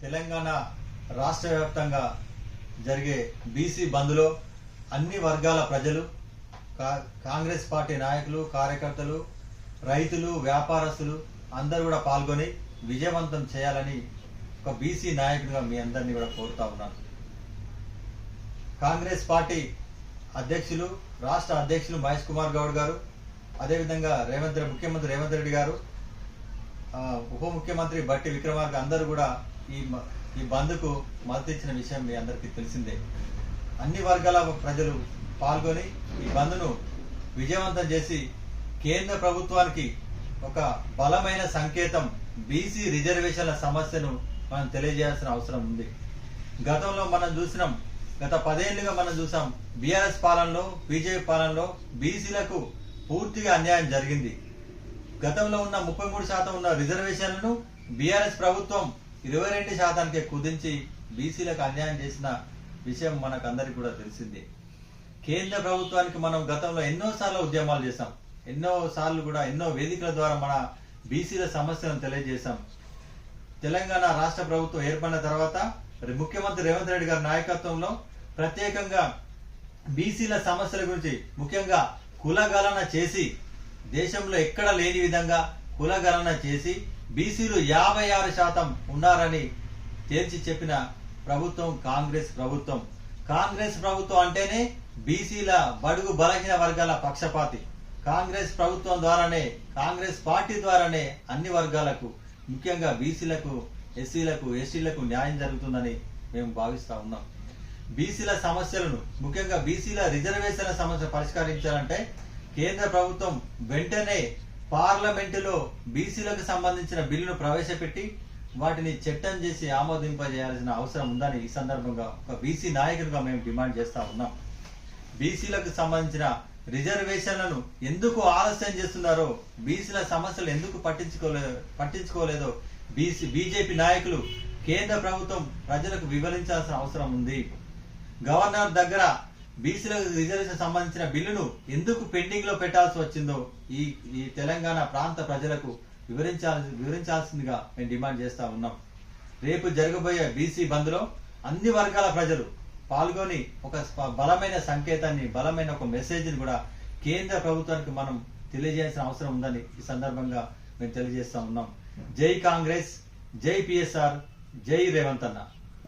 తెలంగాణ రాష్ట్ర వ్యాప్తంగా జరిగే బీసీ బంద్లో అన్ని వర్గాల ప్రజలు కా- కాంగ్రెస్ పార్టీ నాయకులు కార్యకర్తలు రైతులు వ్యాపారస్తులు అందరూ కూడా పాల్గొని విజయవంతం చేయాలని ఒక బీసీ నాయకుడిగా మీ అందరినీ కూడా కోరుతా ఉన్నాను. కాంగ్రెస్ పార్టీ అధ్యక్షులు రాష్ట్ర అధ్యక్షులు మహేష్ కుమార్ గౌడ్ గారు అదేవిధంగా రేవంత్ ముఖ్యమంత్రి రేవంత్ రెడ్డి గారు ఉప ముఖ్యమంత్రి బట్టి విక్రమార్క అందరూ కూడా ఈ మ- ఈ బంద్కు మద్దతు ఇచ్చిన విషయం మీ అందరికీ తెలిసిందే. అన్ని వర్గాల ప్రజలు పాల్గొని ఈ బంద్ను విజయవంతం చేసి కేంద్ర ప్రభుత్వానికి ఒక బలమైన సంకేతం బీసీ రిజర్వేషన్ల సమస్యను మనం తెలియజేయాల్సిన అవసరం ఉంది. గతంలో మనం చూసినాం గత పదేళ్ళుగా మనం చూసాం బీఆర్ఎస్ పాలనలో బీజేపీ పాలనలో బీసీలకు పూర్తిగా అన్యాయం జరిగింది. గతంలో ఉన్న ముప్పై మూడు శాతం ఉన్న రిజర్వేషన్లను బీఆర్ఎస్ ప్రభుత్వం ఇరవై రెండు శాతానికి కుదించి బీసీలకు అన్యాయం చేసిన విషయం మనకందరికి కూడా తెలిసిందే. కేంద్ర ప్రభుత్వానికి మనం గతంలో ఎన్నో సార్లు ఉద్యమాలు చేశాం. ఎన్నో సార్లు కూడా ఎన్నో వేదికల ద్వారా మన బీసీల సమస్యలను తెలియజేశాం. తెలంగాణ రాష్ట్ర ప్రభుత్వం ఏర్పడిన తర్వాత మరి ముఖ్యమంత్రి రేవంత్ రెడ్డి గారి నాయకత్వంలో ప్రత్యేకంగా బీసీల సమస్యల గురించి ముఖ్యంగా కులగలన చేసి దేశంలో ఎక్కడ లేని విధంగా కులగణన చేసి బీసీలు యాభై ఆరు శాతం ఉన్నారని తేల్చి చెప్పిన ప్రభుత్వం కాంగ్రెస్ ప్రభుత్వం. కాంగ్రెస్ ప్రభుత్వం అంటేనే బీసీల బడుగు బలహీన వర్గాల పక్షపాతి. కాంగ్రెస్ ప్రభుత్వం ద్వారానే కాంగ్రెస్ పార్టీ ద్వారానే అన్ని వర్గాలకు ముఖ్యంగా బీసీలకు ఎస్సీలకు ఎస్టీలకు న్యాయం జరుగుతుందని మేము భావిస్తా ఉన్నాం. బీసీల సమస్యలను ముఖ్యంగా బీసీల రిజర్వేషన్ల సమస్య పరిష్కరించాలంటే కేంద్ర ప్రభుత్వం వెంటనే పార్లమెంటులో బీసీలకు సంబంధించిన బిల్లును ప్రవేశపెట్టి వాటిని చట్టం చేసి ఆమోదింపజేయాల్సిన అవసరం ఉందని ఈ సందర్భంగా ఒక బీసీ నాయకులుగా మేము డిమాండ్ చేస్తా ఉన్నాం. బీసీలకు సంబంధించిన రిజర్వేషన్లను ఎందుకు ఆలస్యం చేస్తున్నారో బీసీల సమస్యలు ఎందుకు పట్టించుకోలే పట్టించుకోలేదో బీసీ బీజేపీ నాయకులు కేంద్ర ప్రభుత్వం ప్రజలకు వివరించాల్సిన అవసరం ఉంది. గవర్నర్ దగ్గర బీసీలకు రిజర్వేషన్ సంబంధించిన బిల్లును ఎందుకు పెండింగ్లో పెట్టాల్సి వచ్చిందో ఈ ఈ తెలంగాణ ప్రాంత ప్రజలకు వివరించాల్సి వివరించాల్సిందిగా మేము డిమాండ్ చేస్తా ఉన్నాం. రేపు జరగబోయే బీసీ బంద్లో అన్ని వర్గాల ప్రజలు పాల్గొని ఒక బలమైన సంకేతాన్ని బలమైన ఒక మెసేజ్ని కూడా కేంద్ర ప్రభుత్వానికి మనం తెలియజేయాల్సిన అవసరం ఉందని ఈ సందర్భంగా మేము తెలియజేస్తా ఉన్నాం. జై కాంగ్రెస్ జై పిఎస్ఆర్ జై రేవంత్ అన్న.